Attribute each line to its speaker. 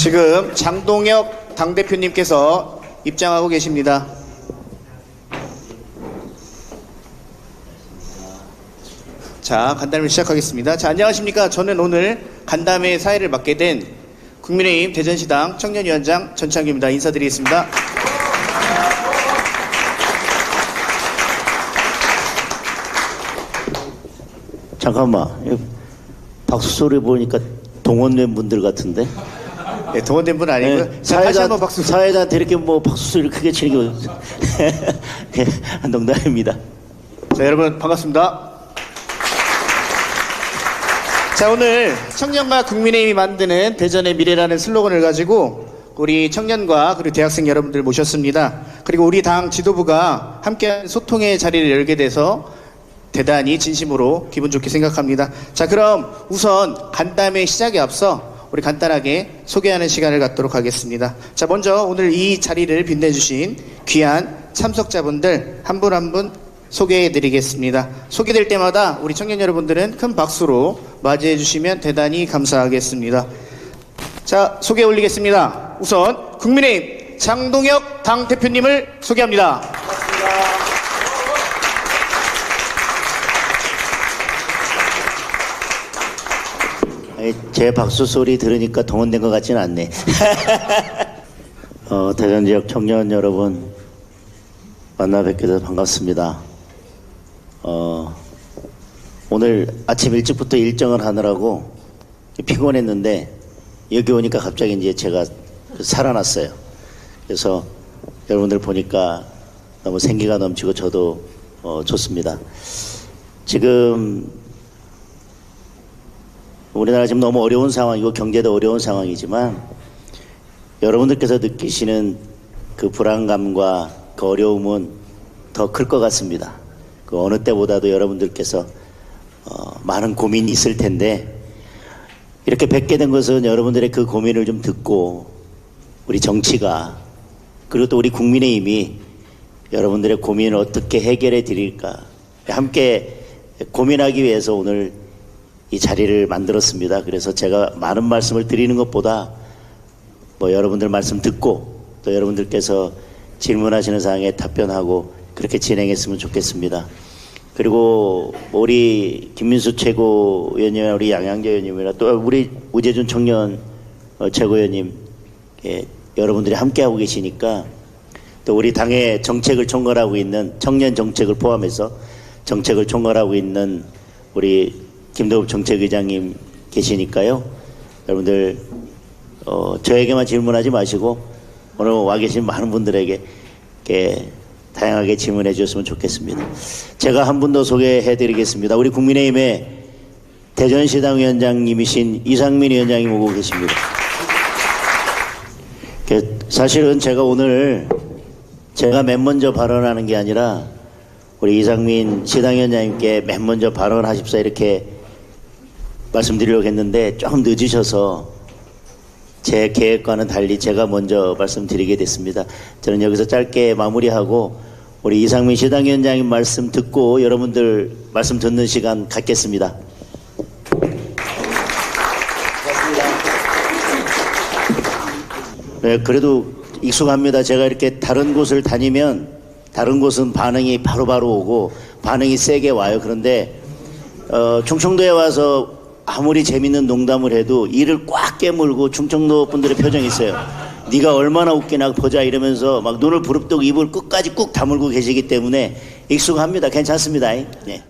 Speaker 1: 지금 장동혁 당대표님께서 입장하고 계십니다. 자, 간담회 시작하겠습니다. 자, 안녕하십니까. 저는 오늘 간담회 사회를 맡게 된 국민의힘 대전시당 청년위원장 전창규입니다. 인사드리겠습니다.
Speaker 2: 잠깐만. 박수 소리 보니까 동원된 분들 같은데.
Speaker 1: 네, 동원된 분 아니고요.
Speaker 2: 네,
Speaker 1: 자, 다시 한번 박수.
Speaker 2: 사회자한테 이렇게 뭐 박수 소리 크게 치는 게 농담입니다.
Speaker 1: 자, 여러분 반갑습니다. 자, 오늘 청년과 국민의힘이 만드는 대전의 미래라는 슬로건을 가지고 우리 청년과 그리고 대학생 여러분들 모셨습니다. 그리고 우리 당 지도부가 함께 소통의 자리를 열게 돼서 대단히 진심으로 기분 좋게 생각합니다. 자, 그럼 우선 간담회 시작에 앞서 우리 간단하게 소개하는 시간을 갖도록 하겠습니다. 자, 먼저 오늘 이 자리를 빛내주신 귀한 참석자분들 한 분 한 분 소개해 드리겠습니다. 소개될 때마다 우리 청년 여러분들은 큰 박수로 맞이해 주시면 대단히 감사하겠습니다. 자, 소개 올리겠습니다. 우선 국민의힘 장동혁 당 대표님을 소개합니다.
Speaker 2: 제 박수 소리 들으니까 동원된 것 같지는 않네. 어, 대전 지역 청년 여러분 만나 뵙게 돼서 반갑습니다. 어, 오늘 아침 일찍부터 일정을 하느라고 피곤했는데 여기 오니까 갑자기 이제 제가 살아났어요. 그래서 여러분들 보니까 너무 생기가 넘치고 저도 어, 좋습니다. 지금 우리나라 지금 너무 어려운 상황이고 경제도 어려운 상황이지만 여러분들께서 느끼시는 그 불안감과 그 어려움은 더 클 것 같습니다. 그 어느 때보다도 여러분들께서 어, 많은 고민이 있을 텐데 이렇게 뵙게 된 것은 여러분들의 그 고민을 좀 듣고 우리 정치가 그리고 또 우리 국민의힘이 여러분들의 고민을 어떻게 해결해 드릴까 함께 고민하기 위해서 오늘 이 자리를 만들었습니다. 그래서 제가 많은 말씀을 드리는 것보다 뭐 여러분들 말씀 듣고 또 여러분들께서 질문하시는 사항에 답변하고 그렇게 진행했으면 좋겠습니다. 그리고 우리 김민수 최고위원님, 우리 양양재 의원님이나 또 우리 우재준 청년 어, 최고위원님 예, 여러분들이 함께하고 계시니까 또 우리 당의 정책을 총괄하고 있는 청년 정책을 포함해서 정책을 총괄하고 있는 우리 김도읍 정책의장님 계시니까요. 여러분들 어, 저에게만 질문하지 마시고 오늘 와 계신 많은 분들에게 다양하게 질문해 주셨으면 좋겠습니다. 제가 한 분 더 소개해 드리겠습니다. 우리 국민의힘의 대전시당 위원장님이신 이상민 위원장님 오고 계십니다. 그 사실은 제가 오늘 제가 맨 먼저 발언하는 게 아니라 우리 이상민 시당 위원장님께 맨 먼저 발언하십사 이렇게 말씀드리려고 했는데 조금 늦으셔서 제 계획과는 달리 제가 먼저 말씀드리게 됐습니다. 저는 여기서 짧게 마무리하고 우리 이상민 시당위원장님 말씀 듣고 여러분들 말씀 듣는 시간 갖겠습니다. 네, 그래도 익숙합니다. 제가 이렇게 다른 곳을 다니면 다른 곳은 반응이 바로바로 오고 반응이 세게 와요. 그런데 어, 충청도에 와서 아무리 재밌는 농담을 해도 이를 꽉 깨물고 충청도 분들의 표정이 있어요. 네가 얼마나 웃기나 보자 이러면서 막 눈을 부릅뜨고 입을 끝까지 꾹 다물고 계시기 때문에 익숙합니다. 괜찮습니다. 네.